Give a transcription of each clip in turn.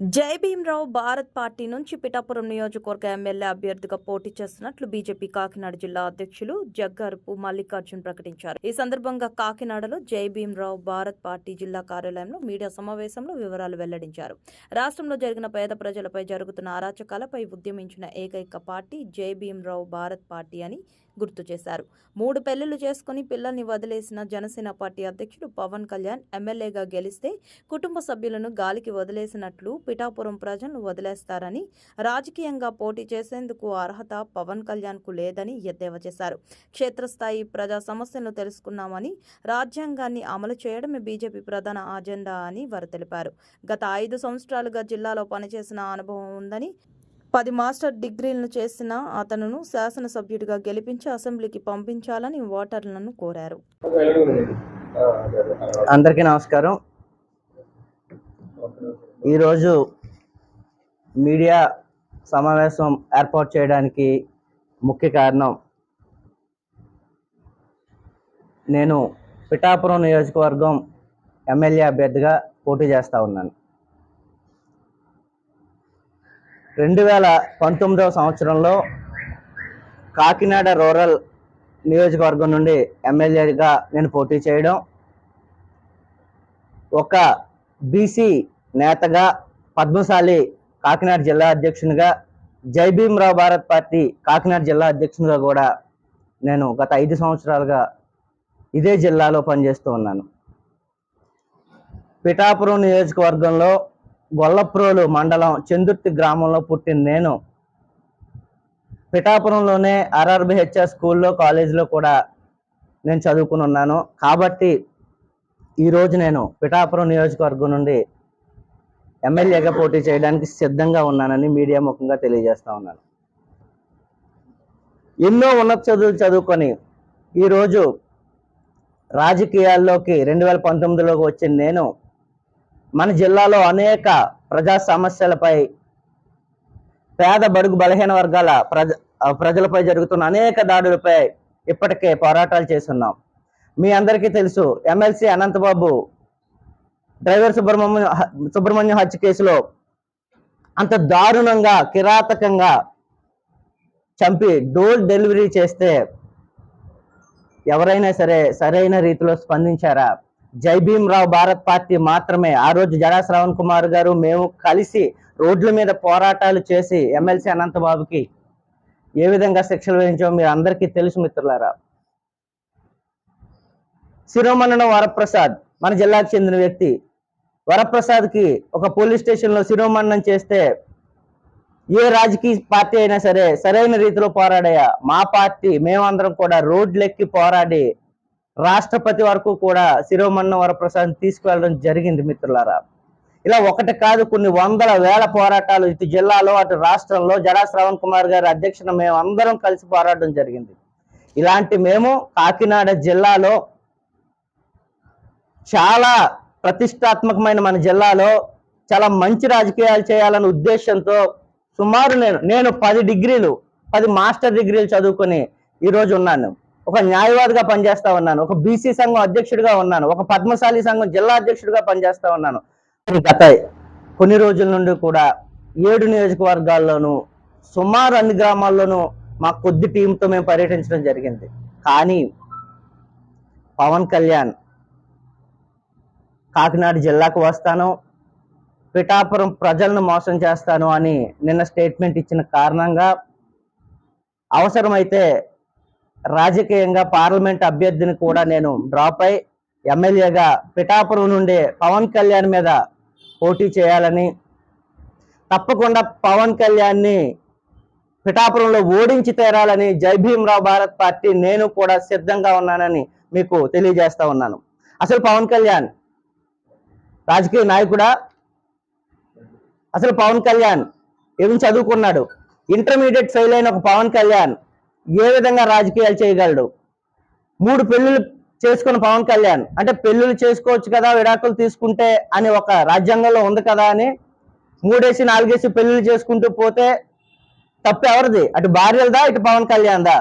జై భీమరావు భారత్ పార్టీ నుంచి పిఠాపురం నియోజకవర్గ ఎమ్మెల్యే అభ్యర్థిగా పోటీ చేస్తున్నట్లు బీజేపీ కాకినాడ జిల్లా అధ్యక్షులు జగ్గారపు మల్లికార్జున్ ప్రకటించారు. ఈ సందర్భంగా కాకినాడలో జై భీమరావు భారత్ పార్టీ జిల్లా కార్యాలయంలో మీడియా సమావేశంలో వివరాలు వెల్లడించారు. రాష్ట్రంలో జరిగిన పేద ప్రజలపై జరుగుతున్న అరాచకాలపై ఉద్యమించిన ఏకైక పార్టీ జై భీమరావు భారత్ పార్టీ అని గుర్తు చేశారు. మూడు పెళ్ళిళ్ళు చేసుకుని పిల్లల్ని వదిలేసిన జనసేన పార్టీ అధ్యక్షుడు పవన్ కళ్యాణ్ ఎమ్మెల్యేగా గెలిస్తే కుటుంబ సభ్యులను గాలికి వదిలేసినట్లు పిఠాపురం ప్రజలను వదిలేస్తారని రాజకీయంగా పోటీ చేసేందుకు అర్హత పవన్ కళ్యాణ్కు లేదని ఎద్దేవా చేశారు. క్షేత్రస్థాయి ప్రజా సమస్యలను తెలుసుకున్నామని రాజ్యాంగాన్ని అమలు చేయడమే బీజేపీ ప్రధాన అజెండా అని వారు తెలిపారు. గత ఐదు సంవత్సరాలుగా జిల్లాలో పనిచేసిన అనుభవం ఉందని పది మాస్టర్ డిగ్రీలను చేసిన అతనును శాసనసభ్యుడిగా గెలిపించి అసెంబ్లీకి పంపించాలని ఓటర్లను కోరారు. అందరికీ నమస్కారం. ఈరోజు మీడియా సమావేశం ఏర్పాటు చేయడానికి ముఖ్య కారణం నేను పిఠాపురం నియోజకవర్గం ఎమ్మెల్యే అభ్యర్థిగా పోటీ చేస్తూ ఉన్నాను. రెండు వేల పంతొమ్మిదవ సంవత్సరంలో కాకినాడ రూరల్ నియోజకవర్గం నుండి ఎమ్మెల్యేగా నేను పోటీ చేయడం ఒక బీసీ నేతగా పద్మశాలి కాకినాడ జిల్లా అధ్యక్షునిగా జై భీమ్రావు భారత్ పార్టీ కాకినాడ జిల్లా అధ్యక్షునిగా కూడా నేను గత ఐదు సంవత్సరాలుగా ఇదే జిల్లాలో పనిచేస్తూ ఉన్నాను. పిఠాపురం నియోజకవర్గంలో గొల్లప్రోలు మండలం చందుర్తి గ్రామంలో పుట్టిన నేను. పిఠాపురంలోనే ఆర్ఆర్బిహెచ్ఆర్ స్కూల్లో కాలేజీలో కూడా నేను చదువుకుని ఉన్నాను. కాబట్టి ఈరోజు నేను పిఠాపురం నియోజకవర్గం నుండి ఎమ్మెల్యేగా పోటీ చేయడానికి సిద్ధంగా ఉన్నానని మీడియా ముఖంగా తెలియజేస్తా ఉన్నాను. ఎన్నో ఉన్నత చదువులు చదువుకొని ఈరోజు రాజకీయాల్లోకి రెండు వేల పంతొమ్మిదిలోకి వచ్చిన నేను మన జిల్లాలో అనేక ప్రజా సమస్యలపై పేద బడుగు బలహీన వర్గాల ప్రజ ప్రజలపై జరుగుతున్న అనేక దాడులపై ఇప్పటికే పోరాటాలు చేస్తున్నాం. మీ అందరికీ తెలుసు ఎమ్మెల్సీ అనంతబాబు డ్రైవర్ సుబ్రహ్మణ్యం సుబ్రహ్మణ్యం హత్య కేసులో అంత దారుణంగా కిరాతకంగా చంపి డోర్ డెలివరీ చేస్తే ఎవరైనా సరే సరైన రీతిలో స్పందించారా? జై భీమ్రావు భారత్ పార్టీ మాత్రమే. ఆ రోజు జడా శ్రవణ్ కుమార్ గారు మేము కలిసి రోడ్ల మీద పోరాటాలు చేసి ఎమ్మెల్సీ అనంతబాబుకి ఏ విధంగా శిక్షలు వేయించామో మీరు అందరికీ తెలుసు మిత్రులారా. శిరోమణనం వరప్రసాద్ మన జిల్లాకు చెందిన వ్యక్తి. వరప్రసాద్కి ఒక పోలీస్ స్టేషన్లో శిరోమణనం చేస్తే ఏ రాజకీయ పార్టీ అయినా సరే సరైన రీతిలో పోరాడాయా మా పార్టీ మేమందరం కూడా రోడ్లెక్కి పోరాడి రాష్ట్రపతి వరకు కూడా శిరోమన్న వరప్రసాద్ తీసుకువెళ్ళడం జరిగింది మిత్రులారా. ఇలా ఒకటి కాదు కొన్ని వందల వేల పోరాటాలు ఇటు జిల్లాలో అటు రాష్ట్రంలో జడా శ్రవణ్ కుమార్ గారి అధ్యక్షన మేము అందరం కలిసి పోరాడడం జరిగింది. ఇలాంటి మేము కాకినాడ జిల్లాలో చాలా ప్రతిష్టాత్మకమైన మన జిల్లాలో చాలా మంచి రాజకీయాలు చేయాలనే ఉద్దేశంతో సుమారు నేను నేను పది డిగ్రీలు పది మాస్టర్ డిగ్రీలు చదువుకొని ఈరోజు ఉన్నాను. ఒక న్యాయవాదిగా పనిచేస్తా ఉన్నాను ఒక బీసీ సంఘం అధ్యక్షుడిగా ఉన్నాను ఒక పద్మశాలి సంఘం జిల్లా అధ్యక్షుడిగా పనిచేస్తా ఉన్నాను. గత కొన్ని రోజుల నుండి కూడా ఏడు నియోజకవర్గాల్లోనూ సుమారు అన్ని గ్రామాల్లోనూ మా కొద్ది టీంతో మేము పర్యటించడం జరిగింది. కానీ పవన్ కళ్యాణ్ కాకినాడ జిల్లాకు వస్తాను పిఠాపురం ప్రజలను మోసం చేస్తాను అని నిన్న స్టేట్మెంట్ ఇచ్చిన కారణంగా అవసరమైతే రాజకీయంగా పార్లమెంట్ అభ్యర్థిని కూడా నేను డ్రాప్ అయి ఎమ్మెల్యేగా పిఠాపురం నుండి పవన్ కళ్యాణ్ మీద పోటీ చేయాలని తప్పకుండా పవన్ కళ్యాణ్ని పిఠాపురంలో ఓడించి తీరాలని జై భీమ్రావు భారత్ పార్టీ నేను కూడా సిద్ధంగా ఉన్నానని మీకు తెలియజేస్తా ఉన్నాను. అసలు పవన్ కళ్యాణ్ రాజకీయ నాయకుడా? అసలు పవన్ కళ్యాణ్ ఏమి చదువుకున్నాడు? ఇంటర్మీడియట్ ఫెయిల్ అయిన ఒక పవన్ కళ్యాణ్ ఏ విధంగా రాజకీయాలు చేయగలడు? మూడు పెళ్ళిళ్ళు చేసుకున్న పవన్ కళ్యాణ్. అంటే పెళ్ళిళ్ళు చేసుకోవచ్చు కదా విడాకులు తీసుకుంటే అని ఒక రాజ్యాంగంలో ఉంది కదా అని మూడేసి నాలుగేసి పెళ్ళిళ్ళు చేసుకుంటూ పోతే తప్పు ఎవరిది? అటు భార్యలదా ఇటు పవన్ కళ్యాణ్దా?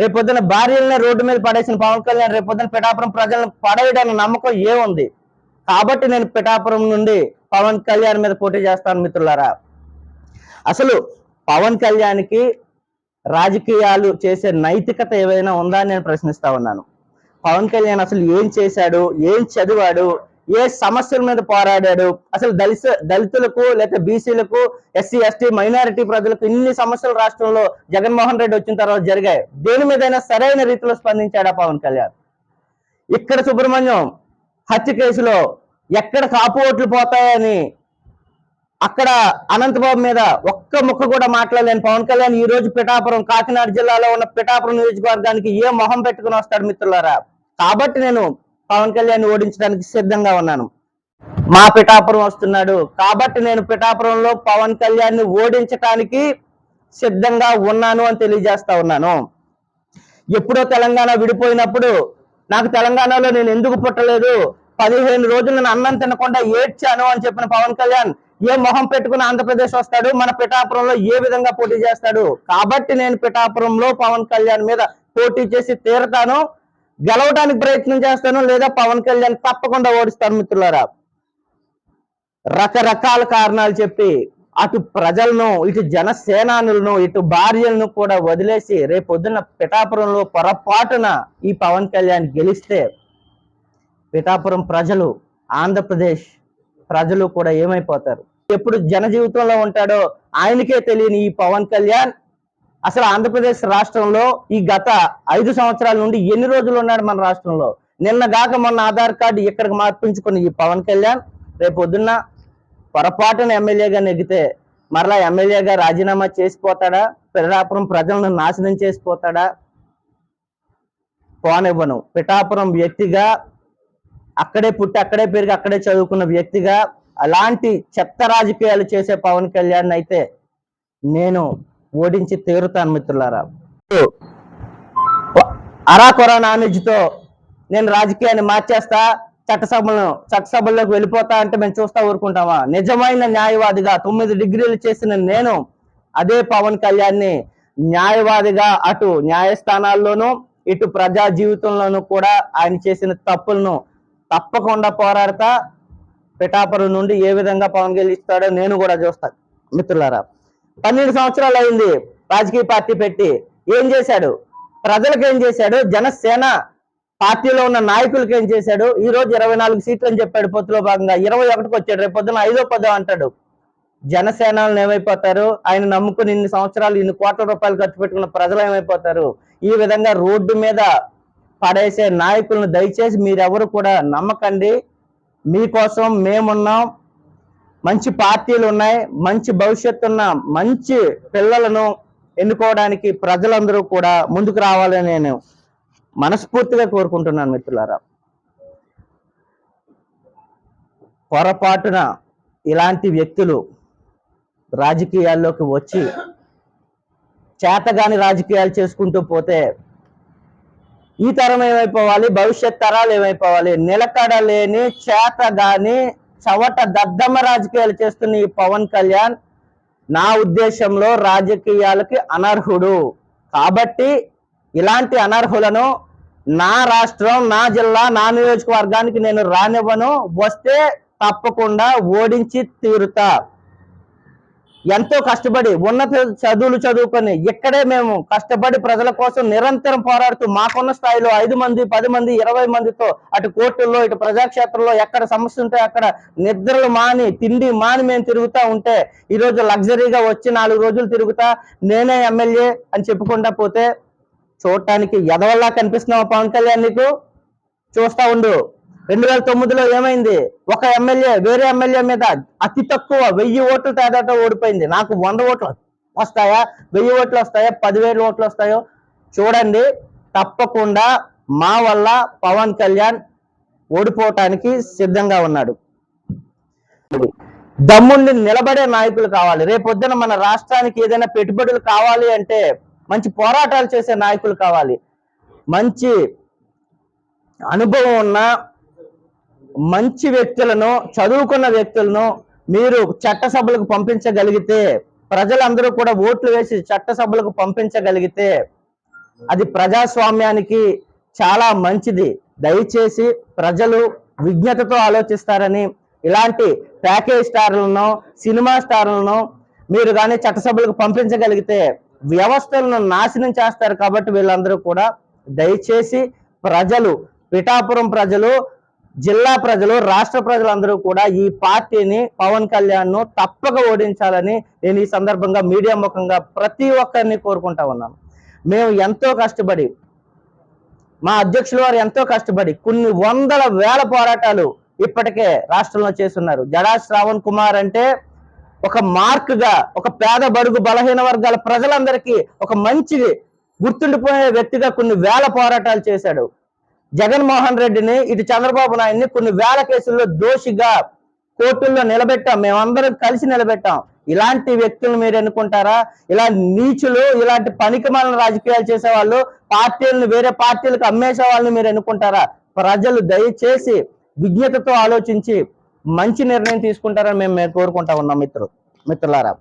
రేపొద్దున భార్యలనే రోడ్డు మీద పడేసిన పవన్ కళ్యాణ్ రేపొద్దున పిఠాపురం ప్రజలను పడేయడానికి నమ్మకం ఏముంది? కాబట్టి నేను పిఠాపురం నుండి పవన్ కళ్యాణ్ మీద పోటీ చేస్తాను మిత్రులారా. అసలు పవన్ కళ్యాణ్కి రాజకీయాలు చేసే నైతికత ఏమైనా ఉందా అని నేను ప్రశ్నిస్తా ఉన్నాను. పవన్ కళ్యాణ్ అసలు ఏం చేశాడు? ఏం చదివాడు? ఏ సమస్యల మీద పోరాడాడు? అసలు దళిత దళితులకు లేకపోతే బీసీలకు ఎస్సీ ఎస్టీ మైనారిటీ ప్రజలకు ఇన్ని సమస్యలు రాష్ట్రంలో జగన్మోహన్ రెడ్డి వచ్చిన తర్వాత జరిగాయి. దేని మీదైనా సరైన రీతిలో స్పందించాడా పవన్ కళ్యాణ్? ఇక్కడ సుబ్రహ్మణ్యం హత్య కేసులో ఎక్కడ కాపు ఓట్లు పోతాయని అక్కడ అనంతబాబు మీద ఒక్క ముక్క కూడా మాట్లాడలేని పవన్ కళ్యాణ్ ఈ రోజు పిఠాపురం కాకినాడ జిల్లాలో ఉన్న పిఠాపురం నియోజకవర్గానికి ఏ మొహం పెట్టుకుని వస్తాడు మిత్రులారా? కాబట్టి నేను పవన్ కళ్యాణ్ ఓడించడానికి సిద్ధంగా ఉన్నాను. మా పిఠాపురం వస్తున్నాడు. కాబట్టి నేను పిఠాపురంలో పవన్ కళ్యాణ్ని ఓడించటానికి సిద్ధంగా ఉన్నాను అని తెలియజేస్తా ఉన్నాను. ఎప్పుడో తెలంగాణ విడిపోయినప్పుడు నాకు తెలంగాణలో నేను ఎందుకు పుట్టలేదు? పదిహేను రోజులు నేను అన్నం తినకుండా ఏడ్చాను అని చెప్పిన పవన్ కళ్యాణ్ ఏ మొహం పెట్టుకుని ఆంధ్రప్రదేశ్ వస్తాడు? మన పిఠాపురంలో ఏ విధంగా పోటీ చేస్తాడు? కాబట్టి నేను పిఠాపురంలో పవన్ కళ్యాణ్ మీద పోటీ చేసి తీరతాను. గెలవడానికి ప్రయత్నం చేస్తాను లేదా పవన్ కళ్యాణ్ తప్పకుండా ఓడిస్తాను మిత్రులారా. రకరకాల కారణాలు చెప్పి అటు ప్రజలను ఇటు జనసేనానులను ఇటు భార్యలను కూడా వదిలేసి రేపొద్దున పిఠాపురంలో పొరపాటున ఈ పవన్ కళ్యాణ్ గెలిస్తే పిఠాపురం ప్రజలు ఆంధ్రప్రదేశ్ ప్రజలు కూడా ఏమైపోతారు? ఎప్పుడు జన జీవితంలో ఉంటాడో ఆయనకే తెలియని ఈ పవన్ కళ్యాణ్ అసలు ఆంధ్రప్రదేశ్ రాష్ట్రంలో ఈ గత ఐదు సంవత్సరాల నుండి ఎన్ని రోజులు ఉన్నాడు మన రాష్ట్రంలో? నిన్న గాక మొన్న ఆధార్ కార్డు ఇక్కడికి మార్పించుకున్న ఈ పవన్ కళ్యాణ్ రేపు పొద్దున్న పొరపాటున ఎమ్మెల్యేగా నెగితే మరలా ఎమ్మెల్యేగా రాజీనామా చేసిపోతాడా? పిఠాపురం ప్రజలను నాశనం చేసిపోతాడా? పోనివ్వను. పిఠాపురం వ్యక్తిగా అక్కడే పుట్టి అక్కడే పెరిగి అక్కడే చదువుకున్న వ్యక్తిగా అలాంటి చెత్త రాజకీయాలు చేసే పవన్ కళ్యాణ్ అయితే నేను ఓడించి తీరుతాను మిత్రులారా. అరాకొర నాలెడ్జ్తో నేను రాజకీయాన్ని మార్చేస్తా చట్టసభలను చట్టసభల్లోకి వెళ్ళిపోతా అంటే మేము చూస్తా ఊరుకుంటామా? నిజమైన న్యాయవాదిగా తొమ్మిది డిగ్రీలు చేసిన నేను అదే పవన్ కళ్యాణ్ని న్యాయవాదిగా అటు న్యాయస్థానాల్లోనూ ఇటు ప్రజా జీవితంలోనూ కూడా ఆయన చేసిన తప్పులను తప్పకుండా పోరాడతా పిఠాపురం నుండి ఏ విధంగా పవన్ గెలిస్తాడో నేను కూడా చూస్తాను మిత్రులారా. పన్నెండు సంవత్సరాలు అయింది రాజకీయ పార్టీ పెట్టి. ఏం చేశాడు? ప్రజలకు ఏం చేశాడు? జనసేన పార్టీలో ఉన్న నాయకులకు ఏం చేశాడు? ఈ రోజు ఇరవై నాలుగు సీట్లు అని చెప్పాడు పొత్తులో భాగంగా. ఇరవై ఒకటికి వచ్చాడు రేపు పొద్దున ఐదో పదో అంటాడు. జనసేనలు ఏమైపోతారు? ఆయన నమ్ముకుని ఇన్ని సంవత్సరాలు ఇన్ని కోట్ల రూపాయలు ఖర్చు పెట్టుకున్న ప్రజలు ఏమైపోతారు? ఈ విధంగా రోడ్డు మీద పడేసే నాయకులను దయచేసి మీరెవరు కూడా నమ్మకండి. మీకోసం మేమున్నాం. మంచి పార్టీలు ఉన్నాయి. మంచి భవిష్యత్తు ఉన్న మంచి పిల్లలను ఎన్నుకోవడానికి ప్రజలందరూ కూడా ముందుకు రావాలని నేను మనస్ఫూర్తిగా కోరుకుంటున్నాను మిత్రులారా. పొరపాటున ఇలాంటి వ్యక్తులు రాజకీయాల్లోకి వచ్చి చేతగాని రాజకీయాలు చేసుకుంటూ పోతే ఈ తరం ఏమైపోవాలి? భవిష్యత్ తరాలు ఏమైపోవాలి? నిలకడ లేని చేత గాని చవట దద్దమ్మ రాజకీయాలు చేస్తున్న ఈ పవన్ కళ్యాణ్ నా ఉద్దేశంలో రాజకీయాలకి అనర్హుడు. కాబట్టి ఇలాంటి అనర్హులను నా రాష్ట్రం నా జిల్లా నా నియోజకవర్గానికి నేను రానివ్వను. వస్తే తప్పకుండా ఓడించి తీరుతా. ఎంతో కష్టపడి ఉన్నత చదువులు చదువుకొని ఇక్కడే మేము కష్టపడి ప్రజల కోసం నిరంతరం పోరాడుతూ మాకున్న స్థాయిలో ఐదు మంది పది మంది ఇరవై మందితో అటు కోర్టుల్లో ఇటు ప్రజాక్షేత్రంలో ఎక్కడ సమస్య ఉంటే అక్కడ నిద్రలు మాని తిండి మాని మేము తిరుగుతా ఉంటే ఈరోజు లగ్జరీగా వచ్చి నాలుగు రోజులు తిరుగుతా నేనే ఎమ్మెల్యే అని చెప్పుకుంటా పోతే చూడటానికి ఎదవల్లా కనిపిస్తున్నావు పవన్ కళ్యాణ్ నీకు? చూస్తా ఉండు. రెండు వేల తొమ్మిదిలో ఏమైంది? ఒక ఎమ్మెల్యే వేరే ఎమ్మెల్యే మీద అతి తక్కువ వెయ్యి ఓట్లు తేడాతో ఓడిపోయింది. నాకు వంద ఓట్లు వస్తాయా? వెయ్యి ఓట్లు వస్తాయా? పదివేల ఓట్లు వస్తాయో? చూడండి. తప్పకుండా మా వల్ల పవన్ కళ్యాణ్ ఓడిపోవటానికి సిద్ధంగా ఉన్నాడు. దమ్ముండి నిలబడే నాయకులు కావాలి. రేపొద్దున మన రాష్ట్రానికి ఏదైనా పెట్టుబడులు కావాలి అంటే మంచి పోరాటాలు చేసే నాయకులు కావాలి. మంచి అనుభవం ఉన్న మంచి వ్యక్తులను చదువుకున్న వ్యక్తులను మీరు చట్టసభలకు పంపించగలిగితే ప్రజలందరూ కూడా ఓట్లు వేసి చట్టసభలకు పంపించగలిగితే అది ప్రజాస్వామ్యానికి చాలా మంచిది. దయచేసి ప్రజలు విజ్ఞతతో ఆలోచిస్తారని ఇలాంటి ప్యాకేజ్ స్టార్లను సినిమా స్టార్లను మీరు కానీ చట్టసభలకు పంపించగలిగితే వ్యవస్థలను నాశనం చేస్తారు కాబట్టి వీళ్ళందరూ కూడా దయచేసి ప్రజలు పిఠాపురం ప్రజలు జిల్లా ప్రజలు రాష్ట్ర ప్రజలందరూ కూడా ఈ పార్టీని పవన్ కళ్యాణ్ను తప్పక ఓడించాలని నేను ఈ సందర్భంగా మీడియా ముఖంగా ప్రతి ఒక్కరిని కోరుకుంటా ఉన్నాను. మేము ఎంతో కష్టపడి మా అధ్యక్షుల వారు ఎంతో కష్టపడి కొన్ని వందల వేల పోరాటాలు ఇప్పటికే రాష్ట్రంలో చేస్తున్నారు. జడా శ్రావణ్ కుమార్ అంటే ఒక మార్క్గా ఒక పేద బడుగు బలహీన వర్గాల ప్రజలందరికీ ఒక మంచి గుర్తుండిపోయే వ్యక్తిగా కొన్ని వేల పోరాటాలు చేశాడు. జగన్మోహన్ రెడ్డిని ఇటు చంద్రబాబు నాయుడిని కొన్ని వేల కేసుల్లో దోషిగా కోర్టుల్లో నిలబెట్టాం. మేమందరం కలిసి నిలబెట్టాం. ఇలాంటి వ్యక్తులు మీరు ఎన్నుకుంటారా? ఇలా నీచులు ఇలాంటి పనికిమాలిన రాజకీయాలు చేసే వాళ్ళు పార్టీలను వేరే పార్టీలకు అమ్మేసే వాళ్ళని మీరు ఎన్నుకుంటారా? ప్రజలు దయచేసి విజ్ఞతతో ఆలోచించి మంచి నిర్ణయం తీసుకుంటారని మేము మేము కోరుకుంటా ఉన్నాం మిత్రులు మిత్రులారా.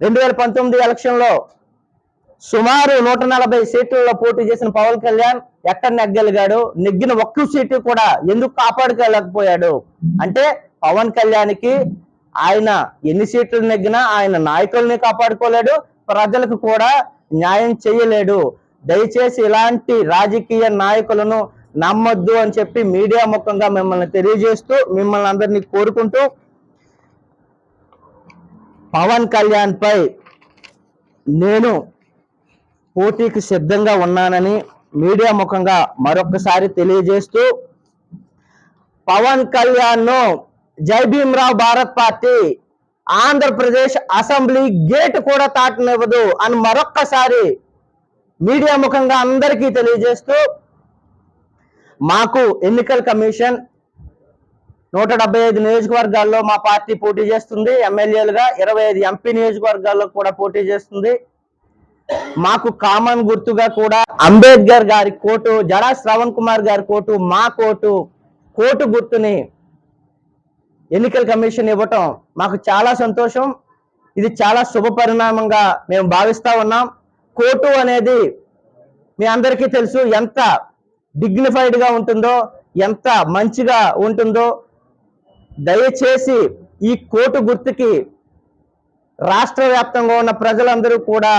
రెండు వేల పంతొమ్మిది ఎలక్షన్లో సుమారు నూట నలభై సీట్లలో పోటీ చేసిన పవన్ కళ్యాణ్ ఎక్కడ నెగ్గలిగాడు? నెగ్గిన ఒక్క సీటు కూడా ఎందుకు కాపాడుకోలేకపోయాడు? అంటే పవన్ కళ్యాణ్కి ఆయన ఎన్ని సీట్లు నెగ్గినా ఆయన నాయకుల్ని కాపాడుకోలేడు ప్రజలకు కూడా న్యాయం చేయలేడు. దయచేసి ఇలాంటి రాజకీయ నాయకులను నమ్మొద్దు అని చెప్పి మీడియా ముఖంగా మిమ్మల్ని తెలియజేస్తూ మిమ్మల్ని అందరినీ కోరుకుంటూ పవన్ కళ్యాణ్ పై నేను పోటీకి సిద్ధంగా ఉన్నానని మీడియా ముఖంగా మరొకసారి తెలియజేస్తూ Pavan కళ్యాణ్ను Jai Bhimrao Bharat party Andhra Pradesh assembly gate కూడా తాటనివ్వదు అని మరొక్కసారి మీడియా ముఖంగా అందరికీ తెలియజేస్తూ మాకు ఎన్నికల కమిషన్ నూట డెబ్బై ఐదు నియోజకవర్గాల్లో మా పార్టీ పోటీ చేస్తుంది. ఎమ్మెల్యేలుగా ఇరవై ఐదు ఎంపీ నియోజకవర్గాల్లో కూడా పోటీ చేస్తుంది. మాకు కామన్ గుర్తుగా కూడా అంబేద్కర్ గారి కోటు జడా శ్రవణ్ కుమార్ గారి కోటు మా కోటు కోటు గుర్తుని ఎన్నికల కమిషన్ ఇవ్వటం మాకు చాలా సంతోషం. ఇది చాలా శుభ పరిణామంగా మేము భావిస్తా ఉన్నాం. కోటు అనేది మీ అందరికీ తెలుసు ఎంత డిగ్నిఫైడ్గా ఉంటుందో ఎంత మంచిగా ఉంటుందో. దయచేసి ఈ కోటు గుర్తుకి రాష్ట్ర వ్యాప్తంగా ఉన్న ప్రజలందరూ కూడా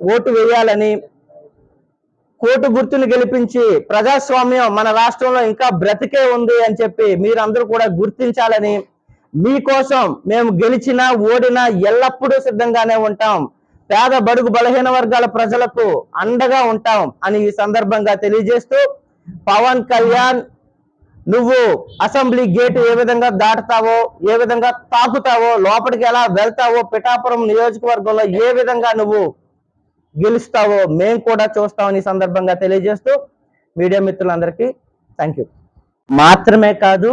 ఓటు వేయాలని కోటు గుర్తుని గెలిపించి ప్రజాస్వామ్యం మన రాష్ట్రంలో ఇంకా బ్రతికే ఉంది అని చెప్పి మీరందరూ కూడా గుర్తించాలని మీకోసం మేము గెలిచినా ఓడినా ఎల్లప్పుడూ సిద్ధంగానే ఉంటాం. పేద బడుగు బలహీన వర్గాల ప్రజలకు అండగా ఉంటాం అని ఈ సందర్భంగా తెలియజేస్తూ పవన్ కళ్యాణ్ నువ్వు అసెంబ్లీ గేటు ఏ విధంగా దాటుతావో ఏ విధంగా తాకుతావో లోపలికి ఎలా వెళ్తావో పిఠాపురం నియోజకవర్గంలో ఏ విధంగా నువ్వు గెలుస్తావో మేము కూడా చూస్తామని ఈ సందర్భంగా తెలియజేస్తూ మీడియా మిత్రులందరికీ థ్యాంక్ యూ. మాత్రమే కాదు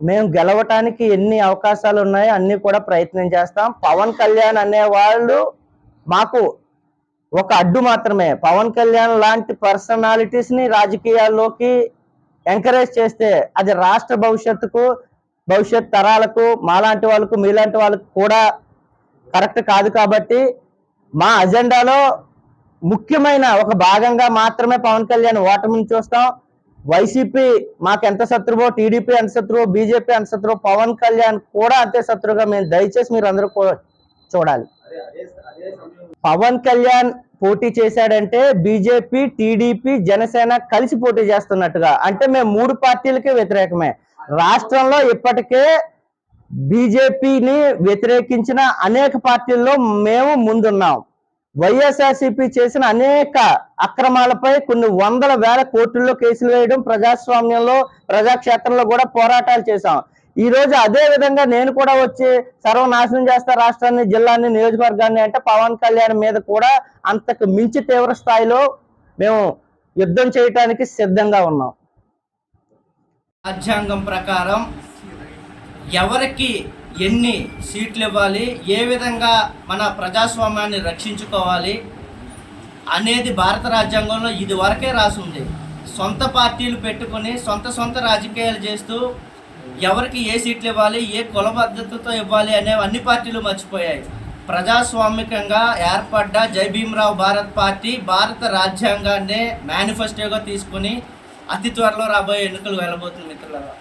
మేము గెలవటానికి ఎన్ని అవకాశాలు ఉన్నాయో అన్ని కూడా ప్రయత్నం చేస్తాం. పవన్ కళ్యాణ్ అనే వాళ్ళు మాకు ఒక అడ్డు మాత్రమే. పవన్ కళ్యాణ్ లాంటి పర్సనాలిటీస్ని రాజకీయాల్లోకి ఎంకరేజ్ చేస్తే అది రాష్ట్ర భవిష్యత్తుకు భవిష్యత్ తరాలకు మాలాంటి వాళ్ళకు మీలాంటి వాళ్ళకు కూడా కరెక్ట్ కాదు కాబట్టి మా అజెండాలో ముఖ్యమైన ఒక భాగంగా మాత్రమే పవన్ కళ్యాణ్ ఓటమిని చూస్తాం. వైసీపీ మాకు ఎంత శత్రువో టీడీపీ ఎంత శత్రువో బీజేపీ ఎంత శత్రువో పవన్ కళ్యాణ్ కూడా అంతే శత్రువుగా మేము దయచేసి మీరు అందరూ చూడాలి. పవన్ కళ్యాణ్ పోటీ చేశాడంటే బీజేపీ టీడీపీ జనసేన కలిసి పోటీ చేస్తున్నట్టుగా. అంటే మేము మూడు పార్టీలకే వ్యతిరేకమే. రాష్ట్రంలో ఇప్పటికే బీజేపీని వ్యతిరేకించిన అనేక పార్టీల్లో మేము ముందున్నాం. వైఎస్ఆర్సీపీ చేసిన అనేక అక్రమాలపై కొన్ని వందల వేల కోట్లలో కేసులు వేయడం ప్రజాస్వామ్యంలో ప్రజాక్షేత్రంలో కూడా పోరాటాలు చేశాం. ఈ రోజు అదే విధంగా నేను కూడా వచ్చి సర్వనాశనం చేస్తా రాష్ట్రాన్ని జిల్లాని నియోజకవర్గాన్ని అంటే పవన్ కళ్యాణ్ మీద కూడా అంతకు మించి తీవ్ర స్థాయిలో మేము యుద్ధం చేయటానికి సిద్ధంగా ఉన్నాం. రాజ్యాంగం ప్రకారం ఎవరికి ఎన్ని సీట్లు ఇవ్వాలి ఏ విధంగా మన ప్రజాస్వామ్యాన్ని రక్షించుకోవాలి అనేది భారత రాజ్యాంగంలో ఇది వరకే రాసుంది. సొంత పార్టీలు పెట్టుకొని సొంత సొంత రాజకీయాలు చేస్తూ ఎవరికి ఏ సీట్లు ఇవ్వాలి ఏ కుల పద్ధతితో ఇవ్వాలి అనేవి అన్ని పార్టీలు మర్చిపోయాయి. ప్రజాస్వామికంగా ఏర్పడ్డ జై భీమరావు భారత్ పార్టీ భారత రాజ్యాంగాన్ని మేనిఫెస్టోగా తీసుకొని అతి త్వరలో రాబోయే ఎన్నికలు వెళ్ళబోతుంది మిత్రులారా.